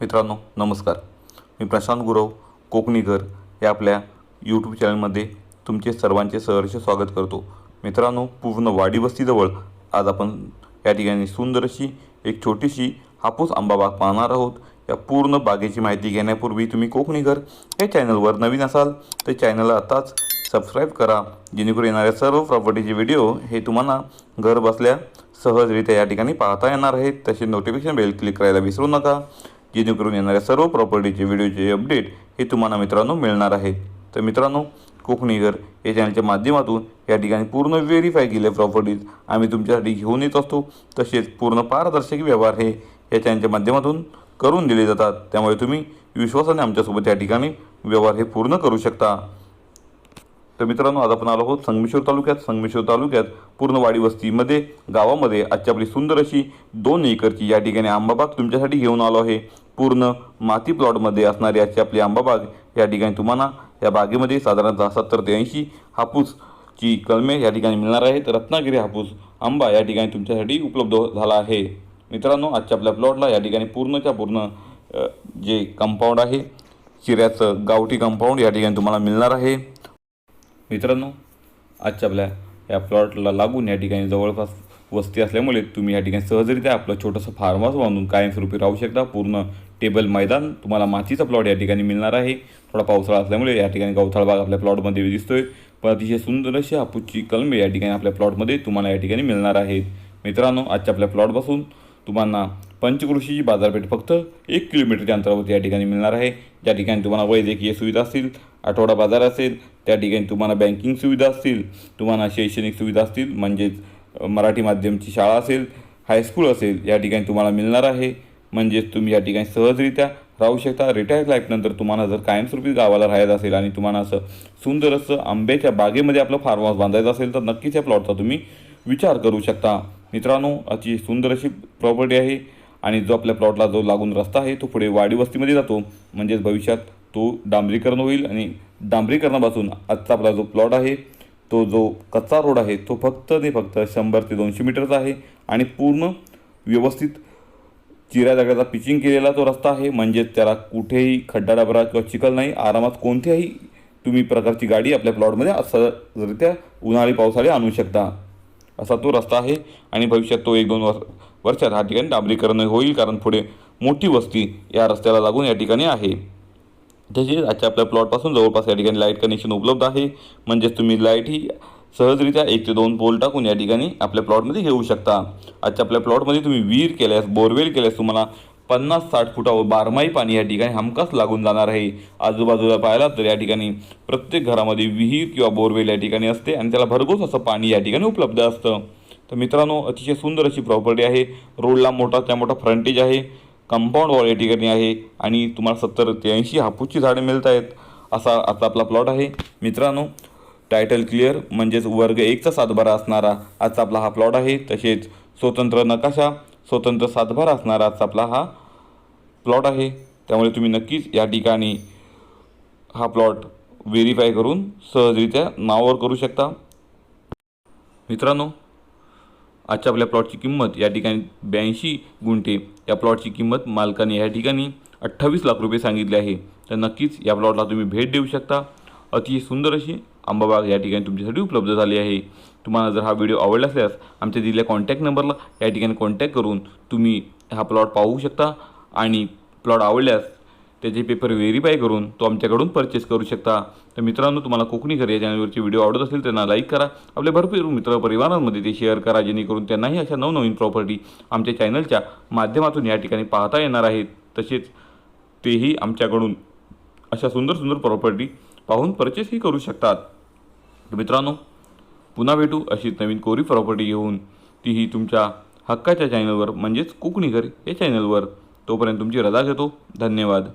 मित्रांनो नमस्कार. मी प्रशांत गुरव कोकणीकर या आपल्या यूट्यूब चॅनलमध्ये तुमचे सर्वांचे सहर्ष स्वागत करतो. मित्रांनो पूर्ण वाडी वस्तीजवळ आज आपण या ठिकाणी सुंदर अशी एक छोटीशी हापूस आंबा बाग पाहणार आहोत. या पूर्ण बागेची माहिती घेण्यापूर्वी तुम्ही कोकणीकर या चॅनलवर नवीन असाल तर चॅनलला आताच सबस्क्राईब करा. जेणेकरून येणाऱ्या सर्व प्रॉपर्टीचे व्हिडिओ हे तुम्हाला घर बसल्या सहजरित्या या ठिकाणी पाहता येणार आहेत. तसे नोटिफिकेशन बेल क्लिक करायला विसरू नका. जेणेकरून येणाऱ्या सर्व प्रॉपर्टीचे व्हिडिओचे अपडेट हे तुम्हाला मित्रांनो मिळणार आहेत तर मित्रांनो कोकणीगर या चॅनलच्या माध्यमातून या ठिकाणी पूर्ण व्हेरीफाय केले प्रॉपर्टीज आम्ही तुमच्यासाठी घेऊन येत असतो. तसेच पूर्ण पारदर्शक व्यवहार हे या चॅनलच्या माध्यमातून करून दिले जातात. त्यामुळे तुम्ही विश्वासाने आमच्यासोबत या ठिकाणी व्यवहार हे पूर्ण करू शकता. तर मित्रांनो आज आपण आलो आहोत संगमेश्वर तालुक्यात. संगमेश्वर तालुक्यात पूर्ण वाडी वस्तीमध्ये गावामध्ये आजची आपली सुंदर अशी दोन एकरची या ठिकाणी आंबाबाग तुमच्यासाठी घेऊन आलो आहे. पूर्ण माती प्लॉटमध्ये असणारी आजची आपली आंबाबाग या ठिकाणी तुम्हाला या बागेमध्ये साधारणतः सत्तर ते ऐंशी हापूसची कलमे या ठिकाणी मिळणार आहेत. रत्नागिरी हापूस आंबा या ठिकाणी तुमच्यासाठी उपलब्ध झाला आहे. मित्रांनो आजच्या आपल्या प्लॉटला या ठिकाणी पूर्णच्या पूर्ण जे कंपाऊंड आहे चिऱ्याचं गावठी कंपाऊंड या ठिकाणी तुम्हाला मिळणार आहे. मित्रांनो आजच्या आपल्या या प्लॉटला लागून या ठिकाणी जवळपास वस्ती असल्यामुळे तुम्ही या ठिकाणी सहजरित्या आपलं छोटंसं फार्म हाऊस बांधून कायमस्वरूपी राहू शकता. पूर्ण टेबल मैदान तुम्हाला मातीचा प्लॉट या ठिकाणी मिळणार आहे. थोडा पावसाळा असल्यामुळे या ठिकाणी गवथाळ भाग आपल्या प्लॉटमध्ये दिसतोय. पण अतिशय सुंदर अशी हापूसची कलमे या ठिकाणी आपल्या प्लॉटमध्ये तुम्हाला या ठिकाणी मिळणार आहेत. मित्रांनो आजच्या आपल्या प्लॉटपासून तुम्हाला पंचकृषीची बाजारपेठ फक्त एक किलोमीटरच्या अंतरावरती या ठिकाणी मिळणार आहे. ज्या ठिकाणी तुम्हाला वैद्यकीय सुविधा असतील आठवडा बाजार असेल त्या ठिकाणी तुम्हाला बँकिंग सुविधा असतील तुम्हाला शैक्षणिक सुविधा असतील म्हणजेच मराठी माध्यमची शाळा असेल हायस्कूल असेल या ठिकाणी तुम्हाला मिळणार आहे. म्हणजेच तुम्ही या ठिकाणी सहजरित्या राहू शकता. रिटायर लाईफनंतर तुम्हाला जर कायमस्वरूपी गावाला राहायचं असेल आणि तुम्हाला असं सुंदर असं आंब्याच्या बागेमध्ये आपलं फार्म हाऊस बांधायचं असेल तर नक्कीच या प्लॉटचा तुम्ही विचार करू शकता. मित्रांनो अशी सुंदर अशी प्रॉपर्टी आहे. आणि जो आपल्या प्लॉटला जो लागून रस्ता आहे तो पुढे वाडी वस्तीमध्ये जातो. म्हणजेच भविष्यात तो डांबरीकरण होईल आणि डांबरीकरणापासून आजचा आपला जो प्लॉट आहे तो जो कच्चा रोड आहे तो फक्त ते फक्त शंभर ते दोनशे मीटरचा आहे आणि पूर्ण व्यवस्थित चिऱ्या जागेचा पिचिंग केलेला तो रस्ता आहे. म्हणजेच त्याला कुठेही खड्डा डबरा किंवा चिखल नाही. आरामात कोणत्याही तुम्ही प्रकारची गाडी आपल्या प्लॉटमध्ये सहजरित्या उन्हाळी पावसाळी आणू शकता. असा तो रस्ता आहे आणि भविष्यात तो एक दोन वर्ष वर्षात हा ठिकाणी डांबरीकरण होईल कारण पुढे मोठी वस्ती या रस्त्याला लागून या ठिकाणी आहे. तसेच आजच्या आपल्या प्लॉटपासून जवळपास या ठिकाणी लाइट कनेक्शन उपलब्ध आहे. म्हणजेच तुम्ही लाइट ही सहजरित्या एक ते दोन पोल टाकून या ठिकाणी आपल्या प्लॉटमध्ये घेऊ शकता. आजच्या आपल्या प्लॉटमध्ये तुम्ही विहीर केल्यास बोरवेल केल्यास तुम्हाला पन्नास साठ फुटावर बारमाही पाणी या ठिकाणी हमखास लागून जाणार आहे. आजूबाजूला पाहिला तर या ठिकाणी प्रत्येक घरामध्ये विहीर किंवा बोरवेल या ठिकाणी असते आणि त्याला भरघोस असं पाणी या ठिकाणी उपलब्ध असतं. तर मित्रांनो अतिशय सुंदर अशी प्रॉपर्टी आहे. रोडला मोठा त्या मोठा फ्रंटेज आहे. कंपाऊंड वॉल या ठिकाणी आहे. आणि तुम्हाला सत्तर ते ऐंशी हापूसची झाडे मिळत आहेत. असा आता आपला प्लॉट आहे. मित्रांनो टायटल क्लिअर म्हणजेच वर्ग एकचा सातबारा असणारा आजचा आपला हा प्लॉट आहे. तसेच स्वतंत्र नकाशा स्वतंत्र सातबारा असणारा आजचा आपला हा प्लॉट आहे. त्यामुळे तुम्ही नक्कीच या ठिकाणी हा प्लॉट व्हेरीफाय करून सहजरित्या नावावर करू शकता. मित्रांनो आजच्या आपल्या प्लॉटची किंमत या ठिकाणी ब्याऐंशी गुंठे. या प्लॉटची किंमत मालकाने या ठिकाणी अठ्ठावीस लाख रुपये सांगितले आहे. तर नक्कीच या प्लॉटला तुम्ही भेट देऊ शकता. अतिशय सुंदर अशी आंबाबाग या ठिकाणी तुमच्यासाठी उपलब्ध झाली आहे. तुम्हाला जर हा व्हिडिओ आवडला असल्यास आमच्या दिलेल्या कॉन्टॅक्ट नंबरला या ठिकाणी कॉन्टॅक्ट करून तुम्ही हा प्लॉट पाहू शकता. आणि प्लॉट आवडल्यास त्याचे पेपर व्हेरीफाय करून तो आमच्याकडून परचेस करू शकता. तर मित्रांनो तुम्हाला कोकणी घर या चॅनलवरचे व्हिडिओ आवडत असेल त्यांना लाईक करा. आपल्या भरपूर मित्र परिवारांमध्ये ते शेअर करा जेणेकरून त्यांनाही अशा नवनवीन प्रॉपर्टी आमच्या चॅनलच्या माध्यमातून या ठिकाणी पाहता येणार आहेत. तसेच तेही आमच्याकडून अशा सुंदर सुंदर प्रॉपर्टी पाहून परचेसही करू शकतात. मित्रांनो पुन्हा भेटू अशी नवीन कोरी प्रॉपर्टी घेऊन. तीही तुमच्या हक्काच्या चॅनलवर म्हणजेच कोकणी घर या चॅनलवर तोपर्यंत तुमची रजा घेतो. धन्यवाद.